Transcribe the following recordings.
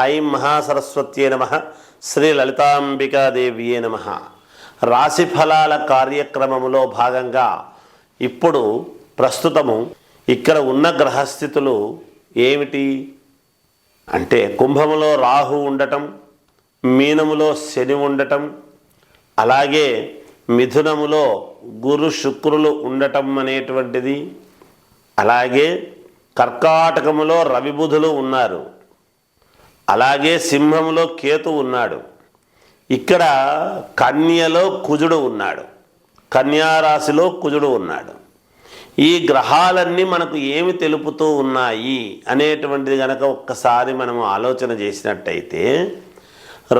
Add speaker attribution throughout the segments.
Speaker 1: ఐం మహాసరస్వత్యే నమ. శ్రీ లలితాంబికాదేవియే నమ. రాశి ఫలాల కార్యక్రమములో భాగంగా ఇప్పుడు ప్రస్తుతము ఇక్కడ ఉన్న గ్రహస్థితులు ఏమిటి? అంటే కుంభములో రాహు ఉండటం మీనములో శని ఉండటం అలాగే మిథునములో గురు శుక్రులు ఉండటం అనేటువంటిది. అలాగే కర్కాటకములో రవిబుధులు ఉన్నారు. అలాగే సింహంలో కేతు ఉన్నాడు. ఇక్కడ కన్యలో కుజుడు ఉన్నాడు. కన్యారాశిలో కుజుడు ఉన్నాడు. ఈ గ్రహాలన్నీ మనకు ఏమి తెలుపుతూ ఉన్నాయి అనేటువంటిది గనక ఒక్కసారి మనం ఆలోచన చేసినట్టయితే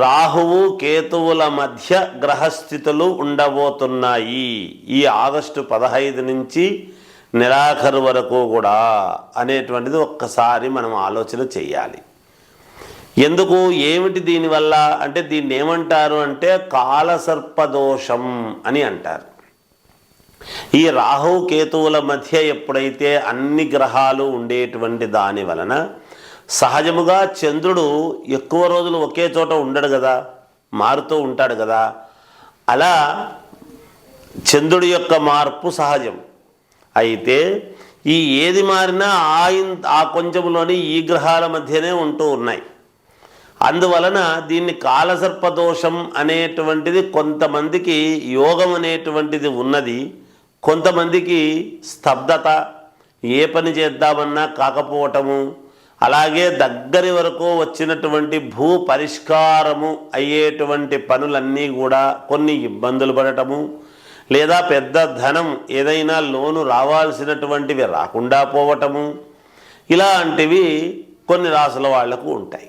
Speaker 1: రాహువు కేతువుల మధ్య గ్రహస్థితులు ఉండబోతున్నాయి ఈ ఆగస్టు పదహైదు నుంచి నెలాఖరు వరకు కూడా అనేటువంటిది ఒక్కసారి మనం ఆలోచన చేయాలి. ఎందుకు? ఏమిటి దీనివల్ల అంటే దీన్ని ఏమంటారు అంటే కాలసర్పదోషం అని అంటారు. ఈ రాహు కేతువుల మధ్య ఎప్పుడైతే అన్ని గ్రహాలు ఉండేటువంటి దాని వలన సహజముగా చంద్రుడు ఎక్కువ రోజులు ఒకే చోట ఉండడు కదా మారుతూ ఉంటాడు కదా అలా చంద్రుడి యొక్క మార్పు సహజం. అయితే ఈ ఏది మారినా ఆ ఆ కొంచెంలోని ఈ గ్రహాల మధ్యనే ఉంటూ ఉన్నాయి. అందువలన దీన్ని కాలసర్పదోషం అనేటువంటిది కొంతమందికి యోగం అనేటువంటిది ఉన్నది కొంతమందికి స్తబ్దత ఏ పని చేద్దామన్నా కాకపోవటము అలాగే దగ్గరి వరకు వచ్చినటువంటి భూ పరిష్కారము అయ్యేటువంటి పనులన్నీ కూడా కొన్ని ఇబ్బందులు పడటము లేదా పెద్ద ధనం ఏదైనా లోను రావాల్సినటువంటివి రాకుండా పోవటము ఇలాంటివి కొన్ని రాసుల వాళ్ళకు ఉంటాయి.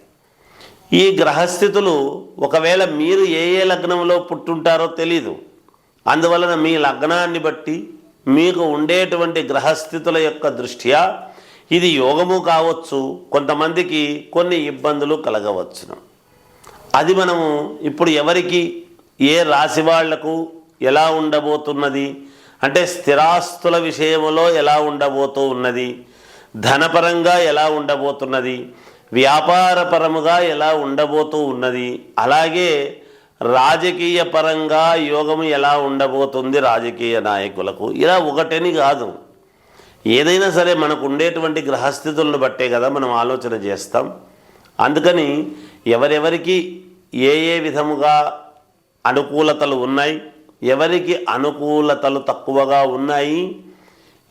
Speaker 1: ఈ గ్రహస్థితులు ఒకవేళ మీరు ఏ ఏ లగ్నంలో పుట్టుంటారో తెలీదు. అందువలన మీ లగ్నాన్ని బట్టి మీకు ఉండేటువంటి గ్రహస్థితుల యొక్క దృష్ట్యా ఇది యోగము కావచ్చు కొంతమందికి కొన్ని ఇబ్బందులు కలగవచ్చును. అది మనము ఇప్పుడు ఎవరికి ఏ రాశి వాళ్ళకు ఎలా ఉండబోతున్నది అంటే స్థిరాస్తుల విషయంలో ఎలా ఉండబోతూ ఉన్నది ధనపరంగా ఎలా ఉండబోతున్నది వ్యాపారపరముగా ఎలా ఉండబోతూ ఉన్నది అలాగే రాజకీయ పరంగా యోగము ఎలా ఉండబోతుంది రాజకీయ నాయకులకు. ఇలా ఒకటని కాదు. ఏదైనా సరే మనకు ఉండేటువంటి గ్రహస్థితులను బట్టే కదా మనం ఆలోచన చేస్తాం. అందుకని ఎవరెవరికి ఏ ఏ విధముగా అనుకూలతలు ఉన్నాయి ఎవరికి అనుకూలతలు తక్కువగా ఉన్నాయి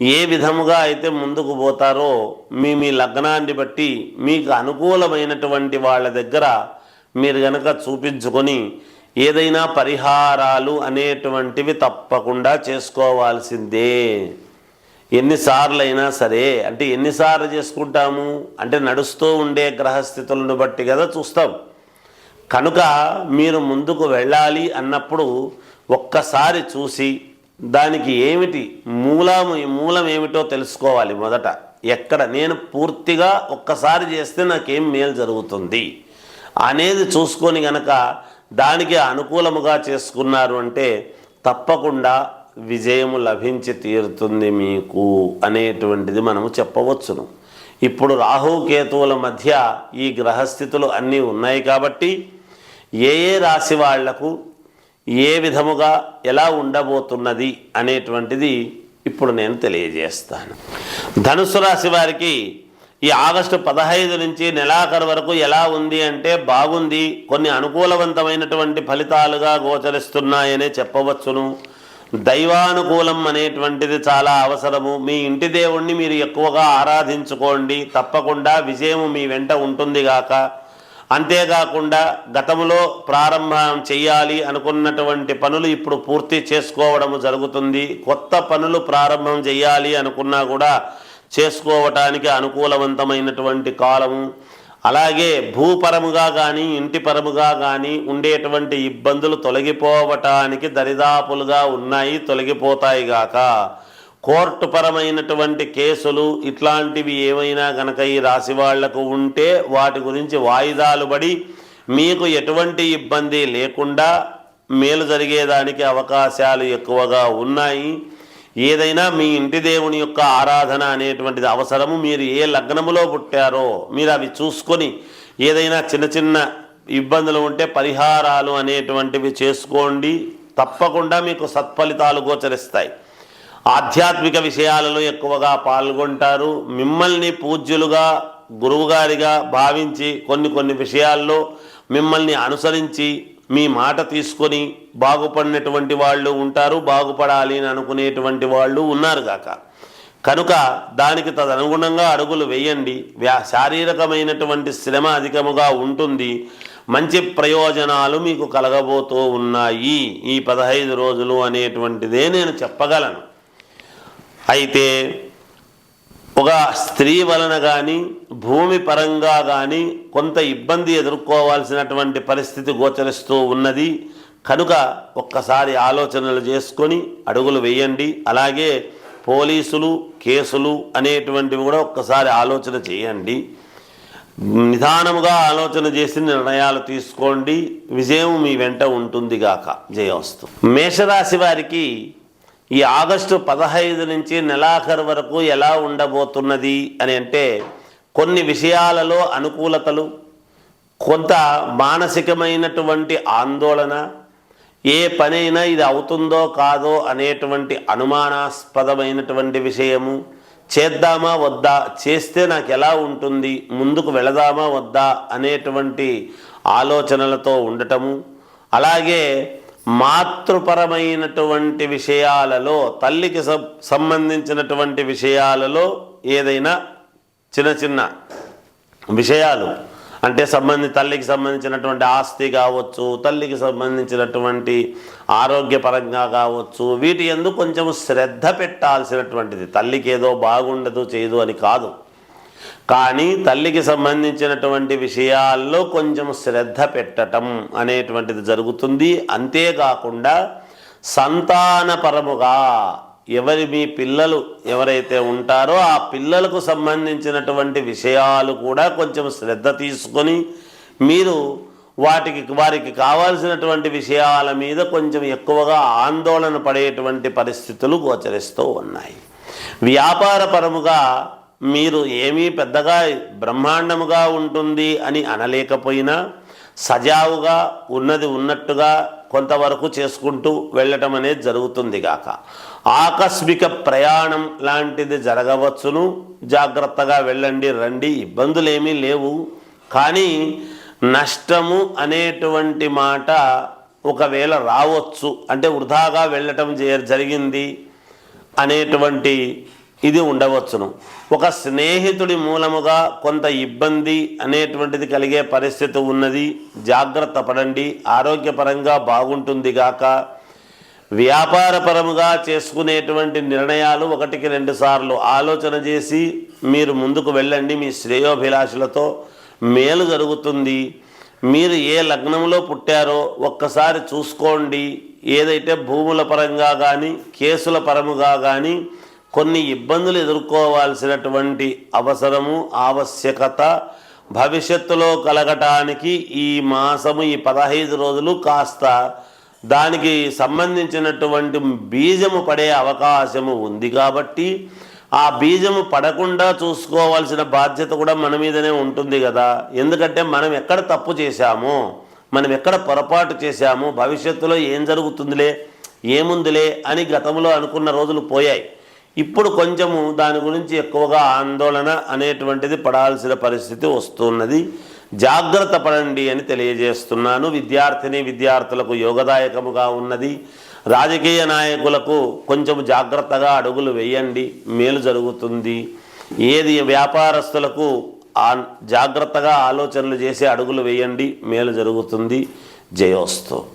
Speaker 1: ఏ విధముగా అయితే ముందుకు పోతారో మీ మీ లగ్నాన్ని బట్టి మీకు అనుకూలమైనటువంటి వాళ్ళ దగ్గర మీరు గనక చూపించుకొని ఏదైనా పరిహారాలు అనేటువంటివి తప్పకుండా చేసుకోవాల్సిందే. ఎన్నిసార్లు అయినా సరే అంటే ఎన్నిసార్లు చేసుకుంటాము? అంటే నడుస్తూ ఉండే గ్రహస్థితులను బట్టి కదా చూస్తాం. కనుక మీరు ముందుకు వెళ్ళాలి అన్నప్పుడు ఒక్కసారి చూసి దానికి ఏమిటి మూలము మూలం ఏమిటో తెలుసుకోవాలి మొదట. ఎక్కడ? నేను పూర్తిగా ఒక్కసారి చేస్తే నాకేం మేలు జరుగుతుంది? అనేది చూసుకొని గనక దానికి అనుకూలముగా చేసుకున్నారు అంటే తప్పకుండా విజయము లభించి తీరుతుంది మీకు అనేటువంటిది మనము చెప్పవచ్చును. ఇప్పుడు రాహుకేతువుల మధ్య ఈ గ్రహస్థితులు అన్నీ ఉన్నాయి కాబట్టి ఏ ఏ రాశి వాళ్ళకు ఏ విధముగా ఎలా ఉండబోతున్నది అనేటువంటిది ఇప్పుడు నేను తెలియజేస్తాను. ధనుసు రాశి వారికి ఈ ఆగస్టు పదహైదు నుంచి నెలాఖరు వరకు ఎలా ఉంది అంటే బాగుంది కొన్ని అనుకూలవంతమైనటువంటి ఫలితాలుగా గోచరిస్తున్నాయనే చెప్పవచ్చును. దైవానుకూలం అనేటువంటిది చాలా అవసరము. మీ ఇంటి దేవుణ్ణి మీరు ఎక్కువగా ఆరాధించుకోండి తప్పకుండా విజయం మీ వెంట ఉంటుంది గాక. అంతేకాకుండా గతంలో ప్రారంభం చేయాలి అనుకున్నటువంటి పనులు ఇప్పుడు పూర్తి చేసుకోవడం జరుగుతుంది. కొత్త పనులు ప్రారంభం చేయాలి అనుకున్నా కూడా చేసుకోవటానికి అనుకూలవంతమైనటువంటి కాలము అలాగే భూపరముగా కానీ ఇంటి పరముగా కానీ ఉండేటువంటి ఇబ్బందులు తొలగిపోవటానికి దరిదాపులుగా ఉన్నాయి తొలగిపోతాయి గాక. కోర్టు పరమైనటువంటి కేసులు ఇట్లాంటివి ఏమైనా గనక ఈ రాశి వాళ్ళకు ఉంటే వాటి గురించి వాయిదాలు పడి మీకు ఎటువంటి ఇబ్బంది లేకుండా మేలు జరిగేదానికి అవకాశాలు ఎక్కువగా ఉన్నాయి. ఏదైనా మీ ఇంటి దేవుని యొక్క ఆరాధన అనేటువంటిది అవసరము. మీరు ఏ లగ్నములో పుట్టారో మీరు అవి చూసుకొని ఏదైనా చిన్న చిన్న ఇబ్బందులు ఉంటే పరిహారాలు అనేటువంటివి చేసుకోండి. తప్పకుండా మీకు సత్ఫలితాలు గోచరిస్తాయి. ఆధ్యాత్మిక విషయాలలో ఎక్కువగా పాల్గొంటారు. మిమ్మల్ని పూజ్యులుగా గురువుగారిగా భావించి కొన్ని కొన్ని విషయాల్లో మిమ్మల్ని అనుసరించి మీ మాట తీసుకొని బాగుపడినటువంటి వాళ్ళు ఉంటారు బాగుపడాలి అని అనుకునేటువంటి వాళ్ళు ఉన్నారు కాక కనుక దానికి తదనుగుణంగా అడుగులు వేయండి. వ్యా శారీరకమైనటువంటి శ్రమ అధికముగా ఉంటుంది. మంచి ప్రయోజనాలు మీకు కలగబోతూ ఉన్నాయి. ఈ పదహైదు రోజులు అనేటువంటిదే నేను చెప్పగలను. అయితే ఒక స్త్రీ వలన కానీ భూమి పరంగా కానీ కొంత ఇబ్బంది ఎదుర్కోవాల్సినటువంటి పరిస్థితి గోచరిస్తూ ఉన్నది. కనుక ఒక్కసారి ఆలోచనలు చేసుకొని అడుగులు వేయండి. అలాగే పోలీసులు కేసులు అనేటువంటివి కూడా ఒక్కసారి ఆలోచన చేయండి. నిదానముగా ఆలోచన చేసి నిర్ణయాలు తీసుకోండి. విజయం మీ వెంట ఉంటుంది గాక. జయవస్తు. మేషరాశి వారికి ఈ ఆగస్టు పదహైదు నుంచి నెలాఖరు వరకు ఎలా ఉండబోతున్నది అని అంటే కొన్ని విషయాలలో అనుకూలతలు కొంత మానసికమైనటువంటి ఆందోళన ఏ పనైనా ఇది అవుతుందో కాదో అనేటువంటి అనుమానాస్పదమైనటువంటి విషయము. చేద్దామా వద్దా? చేస్తే నాకు ఎలా ఉంటుంది? ముందుకు వెళదామా వద్దా? అనేటువంటి ఆలోచనలతో ఉండటము. అలాగే మాతృపరమైనటువంటి విషయాలలో తల్లికి సంబంధించినటువంటి విషయాలలో ఏదైనా చిన్న చిన్న విషయాలు అంటే సంబంధి తల్లికి సంబంధించినటువంటి ఆస్తి కావచ్చు తల్లికి సంబంధించినటువంటి ఆరోగ్యపరంగా కావచ్చు వీటి ఎందు కొంచెం శ్రద్ధ పెట్టాల్సినటువంటిది. తల్లికి ఏదో బాగుండదు చేయదు అని కాదు. కానీ తల్లికి సంబంధించినటువంటి విషయాల్లో కొంచెం శ్రద్ధ పెట్టటం అనేటువంటిది జరుగుతుంది. అంతేకాకుండా సంతానపరముగా ఎవరి మీ పిల్లలు ఎవరైతే ఉంటారో ఆ పిల్లలకు సంబంధించినటువంటి విషయాలు కూడా కొంచెం శ్రద్ధ తీసుకొని మీరు వాటికి వారికి కావాల్సినటువంటి విషయాల మీద కొంచెం ఎక్కువగా ఆందోళన పడేటువంటి పరిస్థితులు గోచరిస్తూ ఉన్నాయి. వ్యాపారపరముగా మీరు ఏమీ పెద్దగా బ్రహ్మాండముగా ఉంటుంది అని అనలేకపోయినా సజావుగా ఉన్నది ఉన్నట్టుగా కొంతవరకు చేసుకుంటూ వెళ్ళటం అనేది జరుగుతుంది గాక. ఆకస్మిక ప్రయాణం లాంటిది జరగవచ్చును. జాగ్రత్తగా వెళ్ళండి రండి. ఇబ్బందులు ఏమీ లేవు. కానీ నష్టము అనేటువంటి మాట ఒకవేళ రావచ్చు అంటే వృధాగా వెళ్ళటం జరిగింది అనేటువంటి ఇది ఉండవచ్చును. ఒక స్నేహితుడి మూలముగా కొంత ఇబ్బంది అనేటువంటిది కలిగే పరిస్థితి ఉన్నది. జాగ్రత్త పడండి. ఆరోగ్యపరంగా బాగుంటుంది గాక. వ్యాపారపరముగా చేసుకునేటువంటి నిర్ణయాలు ఒకటికి రెండు సార్లు ఆలోచన చేసి మీరు ముందుకు వెళ్ళండి మీ శ్రేయోభిలాషులతో. మేలు జరుగుతుంది. మీరు ఏ లగ్నంలో పుట్టారో ఒక్కసారి చూసుకోండి. ఏదైతే భూముల పరంగా కానీ కేసుల పరముగా కానీ కొన్ని ఇబ్బందులు ఎదుర్కోవాల్సినటువంటి అవసరము ఆవశ్యకత భవిష్యత్తులో కలగటానికి ఈ మాసము ఈ పదహైదు రోజులు కాస్త దానికి సంబంధించినటువంటి బీజము పడే అవకాశము ఉంది కాబట్టి ఆ బీజము పడకుండా చూసుకోవాల్సిన బాధ్యత కూడా మన మీదనే ఉంటుంది కదా. ఎందుకంటే మనం ఎక్కడ తప్పు చేశామో మనం ఎక్కడ పొరపాటు చేశామో భవిష్యత్తులో ఏం జరుగుతుందిలే ఏముందిలే అని గతంలో అనుకున్న రోజులు పోయాయి. ఇప్పుడు కొంచెము దాని గురించి ఎక్కువగా ఆందోళన అనేటువంటిది పడాల్సిన పరిస్థితి వస్తున్నది. జాగ్రత్త పడండి అని తెలియజేస్తున్నాను. విద్యార్థిని విద్యార్థులకు యోగదాయకముగా ఉన్నది. రాజకీయ నాయకులకు కొంచెం జాగ్రత్తగా అడుగులు వేయండి. మేలు జరుగుతుంది. ఏది వ్యాపారస్తులకు జాగ్రత్తగా ఆలోచనలు చేసి అడుగులు వేయండి. మేలు జరుగుతుంది. జయోస్తు.